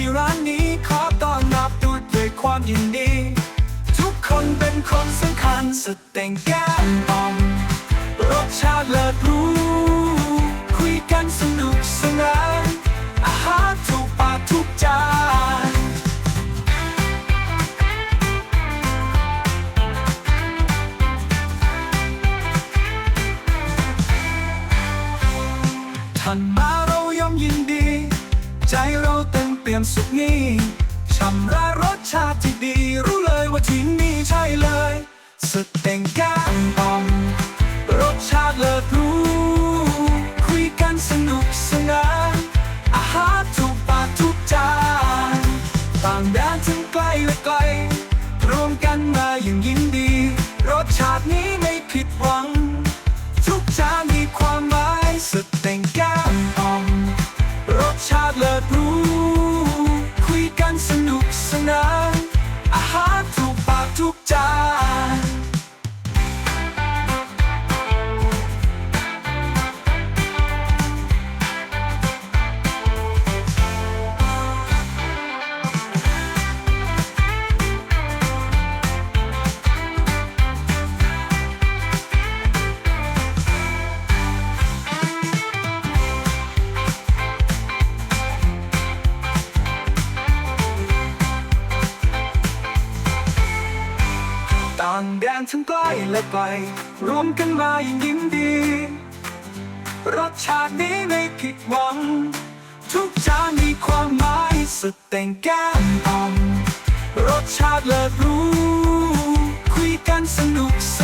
ที่ร้านนี้ขอต้อนรับด้วยความยินดี ทุกคนเป็นคนสำคัญสเต็งแก้มอ่อมรสชาติเลิศรู้ คุยกันสนุกสนานอาหารถูกปากทุกจานท่านมาเรายอมยินดี ใจเราเต็ม เปี่ยมสุขนี้ชำระรสชาติที่ดีรู้เลยว่าที่นี่ใช่เลยสเต็งก้มอ่อมรสชาติเลิศรู้คุยกันสนุกสนานอาหารถูกปากทุกจานต่างแดนถึงไกลและไกลรวมกันมาอย่างยินดี รสชาตินี้ไม่ผิดหวัง ต่างแดนทั้งใกล้และไกลรวมกันมาอย่างยิ้มดี รสชาตินี้ไม่ผิดหวัง ทุกจานมีความหมายสุดแต่งแก้มอ่อมรสชาติเลิศรู้ คุยกันสนุกส